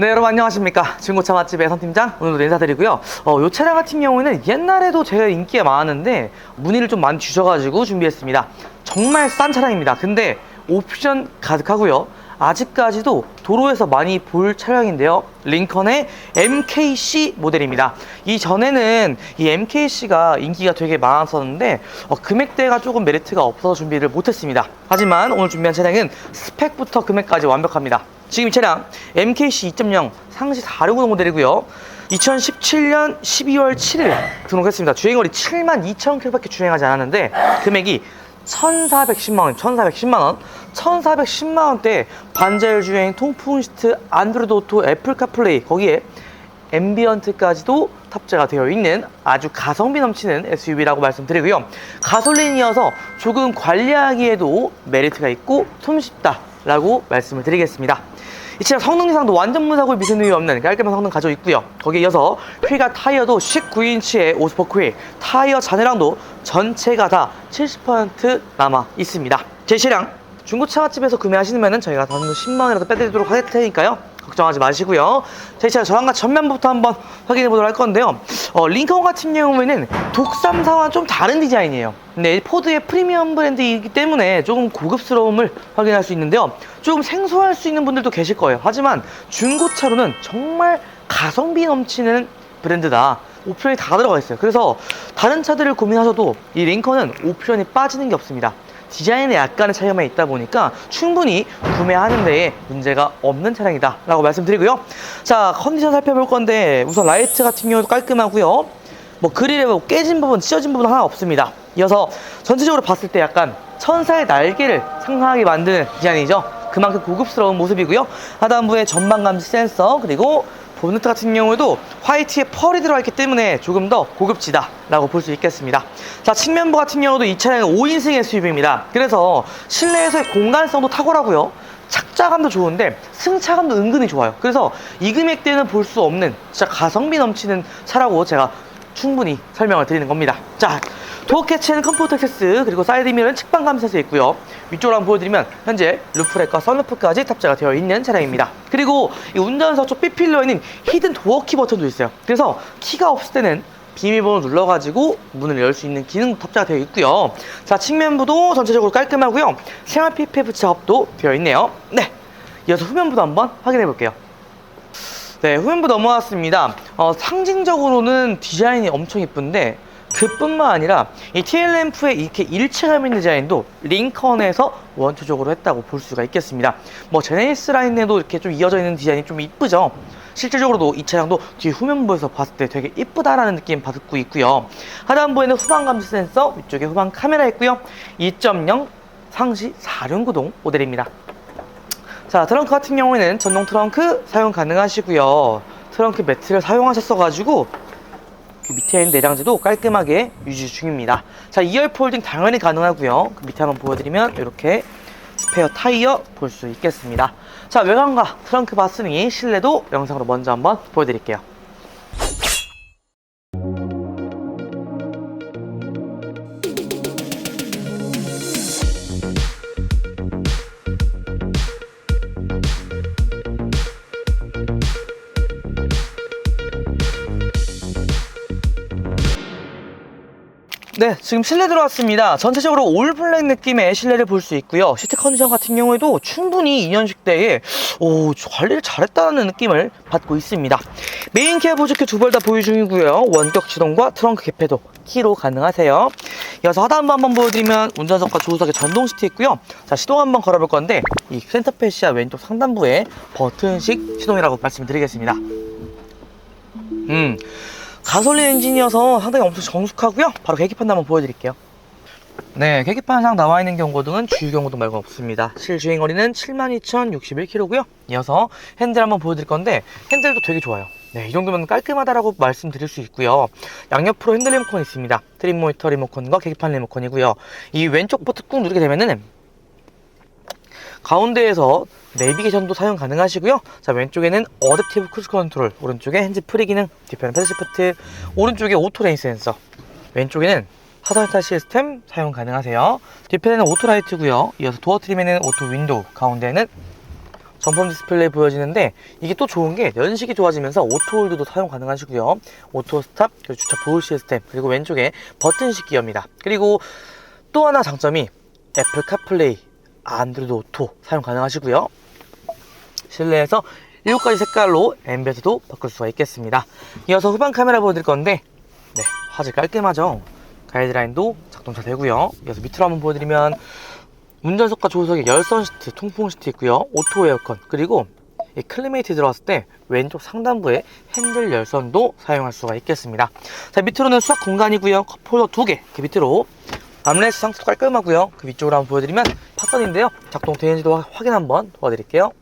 네 여러분 안녕하십니까? 중고차 맛집의 선팀장 오늘도 인사드리고요. 어, 이 차량 같은 경우에는 옛날에도 제가 인기가 많았는데 문의를 좀 많이 주셔가지고 준비했습니다. 정말 싼 차량입니다. 근데 옵션 가득하고요. 아직까지도 도로에서 많이 볼 차량인데요. 링컨의 MKC 모델입니다. 이전에는 이 MKC가 인기가 되게 많았었는데 어, 금액대가 조금 메리트가 없어서 준비를 못했습니다. 하지만 오늘 준비한 차량은 스펙부터 금액까지 완벽합니다 지금 이 차량 MKC 2.0 상시 460 모델이고요. 2017년 12월 7일 등록했습니다. 주행거리 7만 2천 킬로밖에 주행하지 않았는데 금액이 1,410만 원, 1,410만 원, 1,410만 원대 반자율 주행, 통풍 시트, 안드로이드 오토, 애플 카플레이 거기에 앰비언트까지도 탑재가 되어 있는 아주 가성비 넘치는 SUV라고 말씀드리고요. 가솔린이어서 조금 관리하기에도 메리트가 있고 손쉽다 라고 말씀을 드리겠습니다. 이 차량 성능 이상도 완전 무사고 미세누이 없는 깔끔한 성능 가지고 있고요. 거기에 이어서 휠과 타이어도 19인치의 오스포크 휠, 타이어 잔해량도 전체가 다 70% 남아 있습니다. 제 차량 중고차 맛집에서 구매하시면 저희가 더 10만 원이라도 빼드리도록 할 테니까요. 걱정하지 마시고요. 제 차량 저랑과 전면부터 한번 확인해 보도록 할 건데요. 어, 링컨 같은 경우에는 독삼사와 좀 다른 디자인이에요. 근데 포드의 프리미엄 브랜드이기 때문에 조금 고급스러움을 확인할 수 있는데요. 조금 생소할 수 있는 분들도 계실 거예요. 하지만 중고차로는 정말 가성비 넘치는 브랜드다. 옵션이 다 들어가 있어요. 그래서 다른 차들을 고민하셔도 이 링컨은 옵션이 빠지는 게 없습니다. 디자인에 약간의 차이만 있다 보니까 충분히 구매하는 데에 문제가 없는 차량이다 라고 말씀드리고요. 자 컨디션 살펴볼 건데 우선 라이트 같은 경우도 깔끔하고요. 뭐 그릴에 뭐 깨진 부분 찢어진 부분 하나 없습니다. 이어서 전체적으로 봤을 때 약간 천사의 날개를 상상하게 만드는 디자인이죠. 그만큼 고급스러운 모습이고요. 하단부에 전방 감지 센서 그리고 보너트 같은 경우에도 화이트에 펄이 들어가 있기 때문에 조금 더 고급지다 라고 볼 수 있겠습니다. 자 측면부 같은 경우도 이 차량은 5인승 SUV입니다. 그래서 실내에서의 공간성도 탁월하고요. 착자감도 좋은데 승차감도 은근히 좋아요. 그래서 이 금액대는 볼 수 없는 진짜 가성비 넘치는 차라고 제가 충분히 설명을 드리는 겁니다. 자 도어 캐치는 컴포트 액세스 그리고 사이드 미러는 측방 감세서 있고요. 위쪽으로 한번 보여드리면 현재 루프렉과 선루프까지 탑재가 되어 있는 차량입니다. 그리고 이 운전석 쪽 B필러에는 히든 도어 키 버튼도 있어요. 그래서 키가 없을 때는 비밀번호 눌러가지고 문을 열 수 있는 기능도 탑재가 되어 있고요. 자 측면부도 전체적으로 깔끔하고요. 생활 PPF 작업도 되어 있네요. 네 이어서 후면부도 한번 확인해 볼게요 네, 후면부 넘어왔습니다. 어, 상징적으로는 디자인이 엄청 이쁜데 그뿐만 아니라 이 TL램프의 이렇게 일체감 있는 디자인도 링컨에서 원초적으로 했다고 볼 수가 있겠습니다. 뭐 제네시스 라인에도 이렇게 좀 이어져 있는 디자인이 좀 이쁘죠. 실질적으로도 이 차량도 뒤 후면부에서 봤을 때 되게 이쁘다라는 느낌 받고 있고요. 하단부에는 후방 감지 센서, 위쪽에 후방 카메라 있고요. 2.0 상시 4륜 구동 모델입니다. 자 트렁크 같은 경우에는 전동 트렁크 사용 가능하시고요. 트렁크 매트를 사용하셨어 가지고 그 밑에 있는 내장재도 깔끔하게 유지 중입니다. 자 2열 폴딩 당연히 가능하고요. 그 밑에 한번 보여드리면 이렇게 스페어 타이어 볼 수 있겠습니다. 자 외관과 트렁크 봤으니 실내도 영상으로 먼저 한번 보여드릴게요 네, 지금 실내 들어왔습니다. 전체적으로 올 블랙 느낌의 실내를 볼 수 있고요. 시트 컨디션 같은 경우에도 충분히 2년식 때에 오, 관리를 잘했다는 느낌을 받고 있습니다. 메인 케어 보조키 두 벌 다 보유 중이고요. 원격 지동과 트렁크 개폐도 키로 가능하세요. 이어서 하단부 한번 보여드리면 운전석과 조수석에 전동 시트 있고요. 자, 시동 한번 걸어볼 건데 이 센터 패시아 왼쪽 상단부에 버튼식 시동이라고 말씀드리겠습니다. 음. 가솔린 엔진이어서 상당히 엄청 정숙하고요. 바로 계기판 한번 보여드릴게요. 네, 계기판상 나와 있는 경고등은 주유 경고등 말고 없습니다. 실주행 거리는 72,061km고요. 이어서 핸들 한번 보여드릴 건데 핸들도 되게 좋아요. 네, 이 정도면 깔끔하다라고 말씀드릴 수 있고요. 양옆으로 핸들 리모컨이 있습니다. 트림 모니터 리모컨과 계기판 리모컨이고요. 이 왼쪽 버튼 꾹 누르게 되면은 가운데에서 내비게이션도 사용 가능하시고요. 자, 왼쪽에는 어댑티브 크루즈 컨트롤, 오른쪽에 핸즈 프리 기능, 뒤편은 패드 시프트, 오른쪽에 오토 레인 센서, 왼쪽에는 하단타 시스템 사용 가능하세요. 뒤편에는 오토 라이트고요. 이어서 도어 트림에는 오토 윈도우, 가운데는 전품 디스플레이 보여지는데 이게 또 좋은 게 연식이 좋아지면서 오토 홀드도 사용 가능하시고요. 오토 스탑, 그리고 주차 보호 시스템, 그리고 왼쪽에 버튼식 기어입니다. 그리고 또 하나 장점이 애플 카플레이, 안드로이드 오토 사용 가능하시고요. 실내에서 7가지 색깔로 엠베드도 바꿀 수가 있겠습니다. 이어서 후방 카메라 보여드릴 건데 네, 화질 깔끔하죠? 가이드라인도 작동차 되고요. 이어서 밑으로 한번 보여드리면 운전석과 조수석에 열선 시트, 통풍 시트 있고요. 오토 에어컨 그리고 이 클리메이트 들어갔을 때 왼쪽 상단부에 핸들 열선도 사용할 수가 있겠습니다. 자 밑으로는 수납 공간이고요. 컵홀더 두 개. 그 밑으로 암레스 상태도 깔끔하고요. 그 위쪽으로 한번 보여드리면 파선인데요. 작동되는지도 확인 한번 도와드릴게요.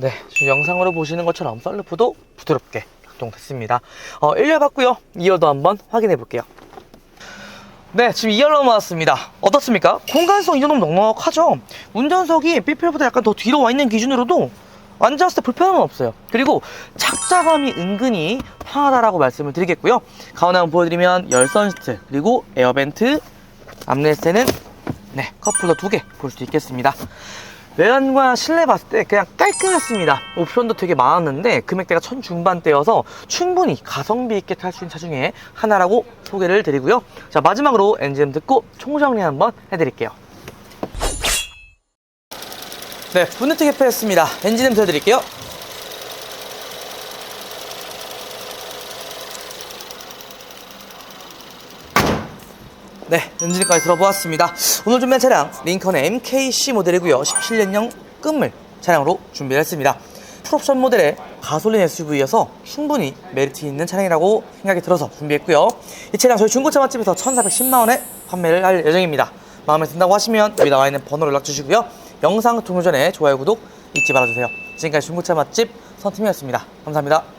네, 지금 영상으로 보시는 것처럼 썰루프도 부드럽게 작동됐습니다. 어, 1열 봤고요. 2열도 한번 확인해 볼게요. 네, 지금 2열 넘어왔습니다. 어떻습니까? 공간성 이 정도면 넉넉하죠? 운전석이 삐필보다 약간 더 뒤로 와 있는 기준으로도 앉았을 때 불편함은 없어요. 그리고 착자감이 은근히 편하다라고 말씀을 드리겠고요. 가운데 한번 보여드리면 열선 시트, 그리고 에어벤트, 암레스트는 네, 컵홀더 두개 볼 수 있겠습니다. 외관과 실내 봤을 때 그냥 깔끔했습니다. 옵션도 되게 많았는데 금액대가 천 중반대여서 충분히 가성비 있게 탈 수 있는 차 중에 하나라고 소개를 드리고요. 자 마지막으로 엔진 듣고 총정리 한번 해드릴게요. 네, 분해트 개폐했습니다. 엔진 냄새 드릴게요. 네, 엔진까지 들어보았습니다. 오늘 준비한 차량 링컨의 MKC 모델이고요. 17년형 끝물 차량으로 준비를 했습니다. 풀옵션 모델의 가솔린 SUV여서 충분히 메리트 있는 차량이라고 생각이 들어서 준비했고요. 이 차량 저희 중고차 맛집에서 1,410만 원에 판매를 할 예정입니다. 마음에 든다고 하시면 여기 나와 있는 번호로 연락 주시고요. 영상 동료 전에 좋아요, 구독 잊지 말아주세요. 지금까지 중고차 맛집 선팀이었습니다. 감사합니다.